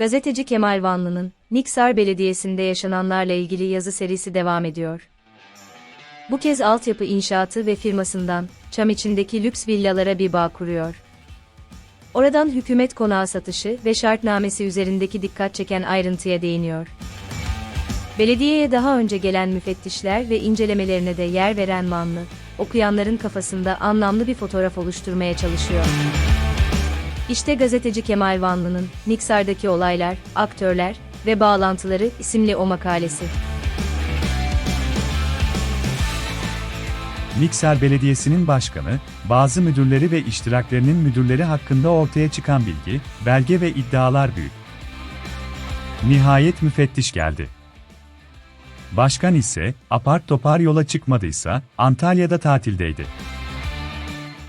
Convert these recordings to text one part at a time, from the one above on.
Gazeteci Kemal Vanlı'nın Niksar Belediyesi'nde yaşananlarla ilgili yazı serisi devam ediyor. Bu kez altyapı inşaatı ve firmasından çam içindeki lüks villalara bir bağ kuruyor. Oradan hükümet konağı satışı ve şartnamesi üzerindeki dikkat çeken ayrıntıya değiniyor. Belediyeye daha önce gelen müfettişler ve incelemelerine de yer veren Vanlı, okuyanların kafasında anlamlı bir fotoğraf oluşturmaya çalışıyor. İşte gazeteci Kemal Vanlı'nın Niksar'daki olaylar, aktörler ve bağlantıları isimli o makalesi. Mikser Belediyesi'nin başkanı, bazı müdürleri ve iştiraklerinin müdürleri hakkında ortaya çıkan bilgi, belge ve iddialar büyük. Nihayet müfettiş geldi. Başkan ise, apar topar yola çıkmadıysa, Antalya'da tatildeydi.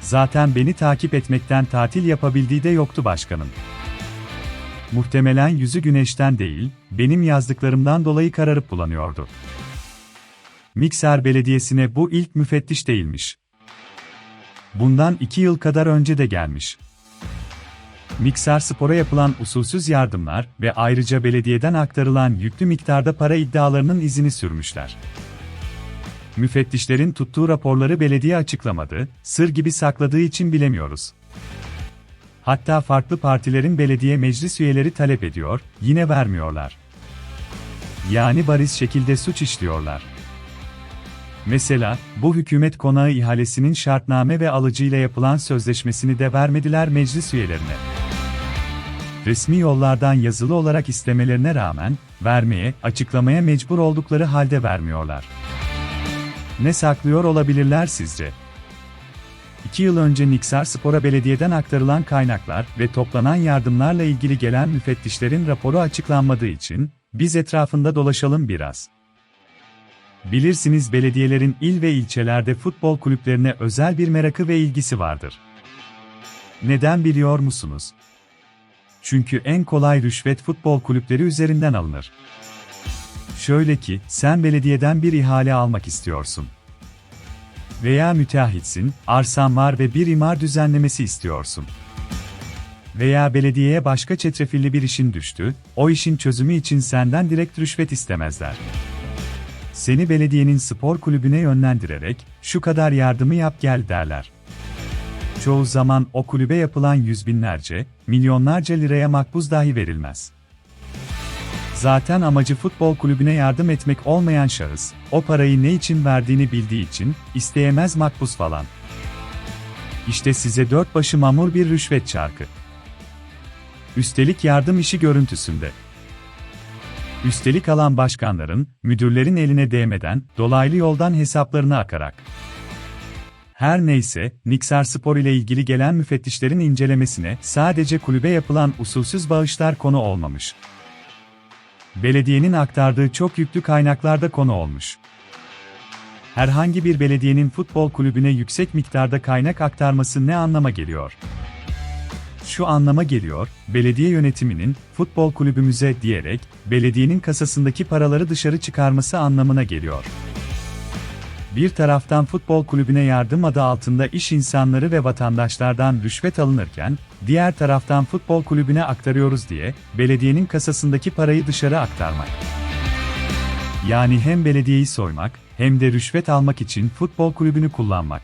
Zaten beni takip etmekten tatil yapabildiği de yoktu başkanın. Muhtemelen yüzü güneşten değil, benim yazdıklarımdan dolayı kararıp bulanıyordu. Mikser Belediyesi'ne bu ilk müfettiş değilmiş. Bundan iki yıl kadar önce de gelmiş. Mikser Spor'a yapılan usulsüz yardımlar ve ayrıca belediyeden aktarılan yüklü miktarda para iddialarının izini sürmüşler. Müfettişlerin tuttuğu raporları belediye açıklamadı, sır gibi sakladığı için bilemiyoruz. Hatta farklı partilerin belediye meclis üyeleri talep ediyor, yine vermiyorlar. Yani bariz şekilde suç işliyorlar. Mesela, bu hükümet konağı ihalesinin şartname ve alıcıyla yapılan sözleşmesini de vermediler meclis üyelerine. Resmi yollardan yazılı olarak istemelerine rağmen, vermeye, açıklamaya mecbur oldukları halde vermiyorlar. Ne saklıyor olabilirler sizce? İki yıl önce Niksar Spor'a belediyeden aktarılan kaynaklar ve toplanan yardımlarla ilgili gelen müfettişlerin raporu açıklanmadığı için, biz etrafında dolaşalım biraz. Bilirsiniz belediyelerin il ve ilçelerde futbol kulüplerine özel bir merakı ve ilgisi vardır. Neden biliyor musunuz? Çünkü en kolay rüşvet futbol kulüpleri üzerinden alınır. Şöyle ki, sen belediyeden bir ihale almak istiyorsun. Veya müteahhitsin, arsan var ve bir imar düzenlemesi istiyorsun. Veya belediyeye başka çetrefilli bir işin düştü, o işin çözümü için senden direkt rüşvet istemezler seni belediyenin spor kulübüne yönlendirerek, şu kadar yardımı yap gel derler. Çoğu zaman o kulübe yapılan yüz binlerce, milyonlarca liraya makbuz dahi verilmez. Zaten amacı futbol kulübüne yardım etmek olmayan şahıs, o parayı ne için verdiğini bildiği için, isteyemez makbuz falan. İşte size dört başı mamur bir rüşvet çarkı. Üstelik yardım işi görüntüsünde. Üstelik alan başkanların, müdürlerin eline değmeden, dolaylı yoldan hesaplarına akarak. Her neyse, Niksar Spor ile ilgili gelen müfettişlerin incelemesine sadece kulübe yapılan usulsüz bağışlar konu olmamış. Belediyenin aktardığı çok yüklü kaynaklarda konu olmuş. Herhangi bir belediyenin futbol kulübüne yüksek miktarda kaynak aktarması ne anlama geliyor? şu anlama geliyor, belediye yönetiminin, futbol kulübümüze diyerek, belediyenin kasasındaki paraları dışarı çıkarması anlamına geliyor. Bir taraftan futbol kulübüne yardım adı altında iş insanları ve vatandaşlardan rüşvet alınırken, diğer taraftan futbol kulübüne aktarıyoruz diye, belediyenin kasasındaki parayı dışarı aktarmak. Yani hem belediyeyi soymak, hem de rüşvet almak için futbol kulübünü kullanmak.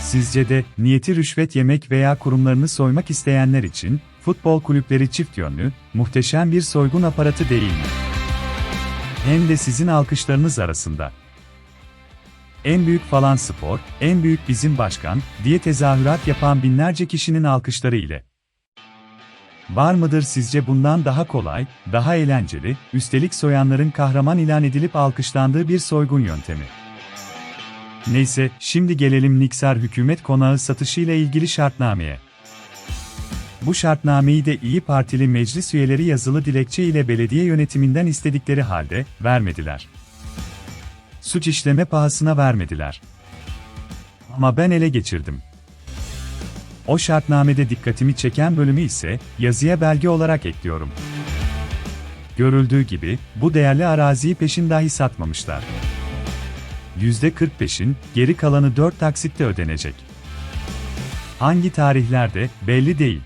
Sizce de niyeti rüşvet yemek veya kurumlarını soymak isteyenler için futbol kulüpleri çift yönlü, muhteşem bir soygun aparatı değil mi? Hem de sizin alkışlarınız arasında. En büyük falan spor, en büyük bizim başkan diye tezahürat yapan binlerce kişinin alkışları ile. Var mıdır sizce bundan daha kolay, daha eğlenceli, üstelik soyanların kahraman ilan edilip alkışlandığı bir soygun yöntemi? Neyse, şimdi gelelim Niksar hükümet konağı satışı ile ilgili şartnameye. Bu şartnameyi de İyi Partili meclis üyeleri yazılı dilekçe ile belediye yönetiminden istedikleri halde vermediler. Suç işleme pahasına vermediler. Ama ben ele geçirdim. O şartnamede dikkatimi çeken bölümü ise yazıya belge olarak ekliyorum. Görüldüğü gibi bu değerli araziyi peşin dahi satmamışlar. %45'in, geri kalanı 4 taksitte ödenecek. Hangi tarihlerde belli değil.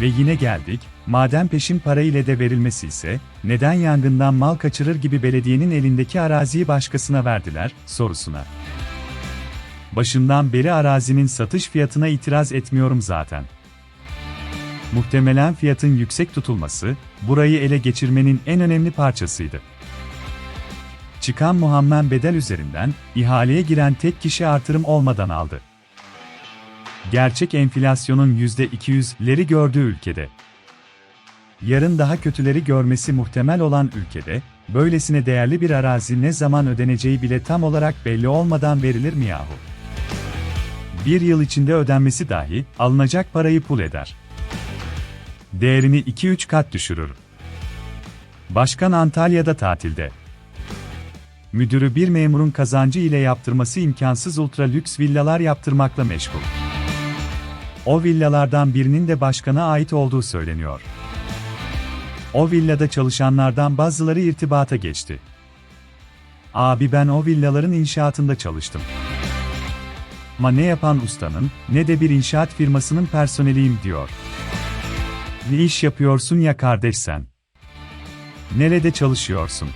Ve yine geldik, Madem peşin para ile de verilmesi ise, neden yangından mal kaçırır gibi belediyenin elindeki araziyi başkasına verdiler, sorusuna. Başından beri arazinin satış fiyatına itiraz etmiyorum zaten. Muhtemelen fiyatın yüksek tutulması, burayı ele geçirmenin en önemli parçasıydı. Çıkan muhammen bedel üzerinden, ihaleye giren tek kişi artırım olmadan aldı. Gerçek enflasyonun %200'leri gördüğü ülkede. Yarın daha kötüleri görmesi muhtemel olan ülkede, böylesine değerli bir arazi ne zaman ödeneceği bile tam olarak belli olmadan verilir mi yahu? Bir yıl içinde ödenmesi dahi, alınacak parayı pul eder. Değerini 2-3 kat düşürür. Başkan Antalya'da tatilde. Müdürü bir memurun kazancı ile yaptırması imkansız ultra lüks villalar yaptırmakla meşgul. O villalardan birinin de başkana ait olduğu söyleniyor. O villada çalışanlardan bazıları irtibata geçti. Abi ben o villaların inşaatında çalıştım. Ama ne yapan ustanın, ne de bir inşaat firmasının personeliyim diyor. Ne iş yapıyorsun ya kardeş sen? Nerede çalışıyorsun?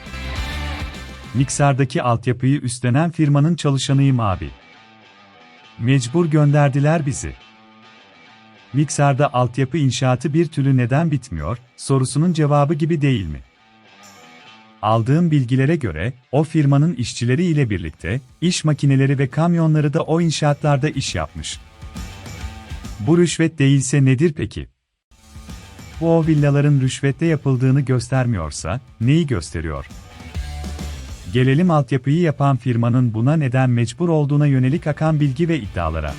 Miksar'daki altyapıyı üstlenen firmanın çalışanıyım abi. Mecbur gönderdiler bizi. Miksar'da altyapı inşaatı bir türlü neden bitmiyor, sorusunun cevabı gibi değil mi? Aldığım bilgilere göre, o firmanın işçileri ile birlikte, iş makineleri ve kamyonları da o inşaatlarda iş yapmış. Bu rüşvet değilse nedir peki? Bu o villaların rüşvette yapıldığını göstermiyorsa, neyi gösteriyor? Gelelim altyapıyı yapan firmanın buna neden mecbur olduğuna yönelik akan bilgi ve iddialara.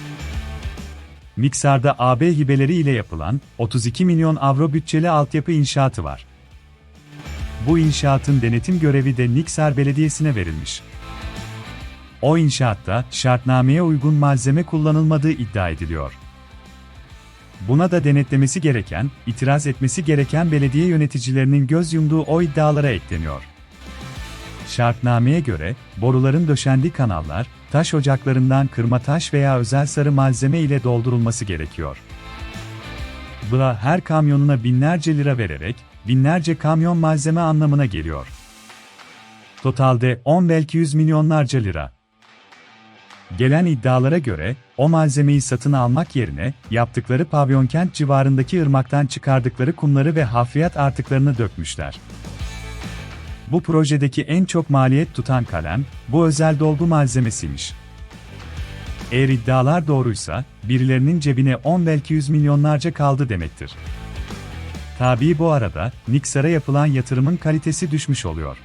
Miksar'da AB hibeleri ile yapılan 32 milyon avro bütçeli altyapı inşaatı var. Bu inşaatın denetim görevi de Niksar Belediyesi'ne verilmiş. O inşaatta şartnameye uygun malzeme kullanılmadığı iddia ediliyor. Buna da denetlemesi gereken, itiraz etmesi gereken belediye yöneticilerinin göz yumduğu o iddialara ekleniyor. Şartnameye göre, boruların döşendiği kanallar, taş ocaklarından kırma taş veya özel sarı malzeme ile doldurulması gerekiyor. Bu her kamyonuna binlerce lira vererek, binlerce kamyon malzeme anlamına geliyor. Totalde 10 belki 100 milyonlarca lira. Gelen iddialara göre, o malzemeyi satın almak yerine, yaptıkları pavyonkent civarındaki ırmaktan çıkardıkları kumları ve hafriyat artıklarını dökmüşler. Bu projedeki en çok maliyet tutan kalem, bu özel dolgu malzemesiymiş. Eğer iddialar doğruysa, birilerinin cebine 10 belki 100 milyonlarca kaldı demektir. Tabii bu arada, Niksar'a yapılan yatırımın kalitesi düşmüş oluyor.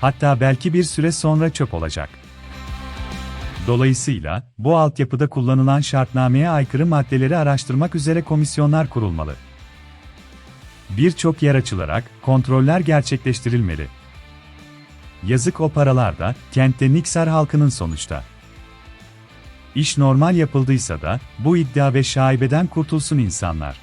Hatta belki bir süre sonra çöp olacak. Dolayısıyla, bu altyapıda kullanılan şartnameye aykırı maddeleri araştırmak üzere komisyonlar kurulmalı. Birçok yer açılarak kontroller gerçekleştirilmeli. Yazık o paralar da kentte Niksar halkının sonuçta. İş normal yapıldıysa da bu iddia ve şaibeden kurtulsun insanlar.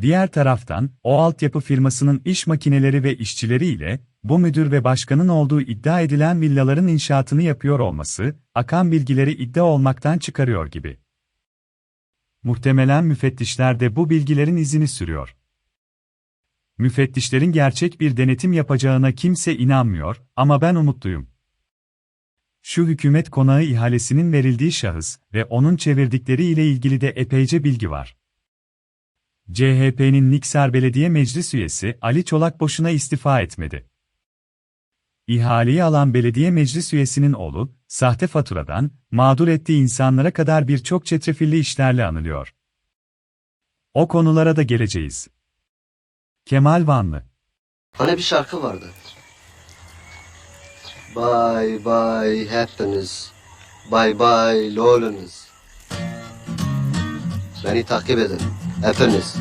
Diğer taraftan, o altyapı firmasının iş makineleri ve işçileri ile, bu müdür ve başkanın olduğu iddia edilen villaların inşaatını yapıyor olması, akan bilgileri iddia olmaktan çıkarıyor gibi. Muhtemelen müfettişler de bu bilgilerin izini sürüyor. Müfettişlerin gerçek bir denetim yapacağına kimse inanmıyor ama ben umutluyum. Şu hükümet konağı ihalesinin verildiği şahıs ve onun çevirdikleri ile ilgili de epeyce bilgi var. CHP'nin Niksar Belediye Meclis üyesi Ali Çolak boşuna istifa etmedi. İhaleyi alan belediye meclis üyesinin oğlu, sahte faturadan, mağdur ettiği insanlara kadar birçok çetrefilli işlerle anılıyor. O konulara da geleceğiz. Kemal Vanlı Hani bir şarkı vardı. Bye bye hepiniz. Bye bye lolunuz. Beni takip edin. Hepiniz.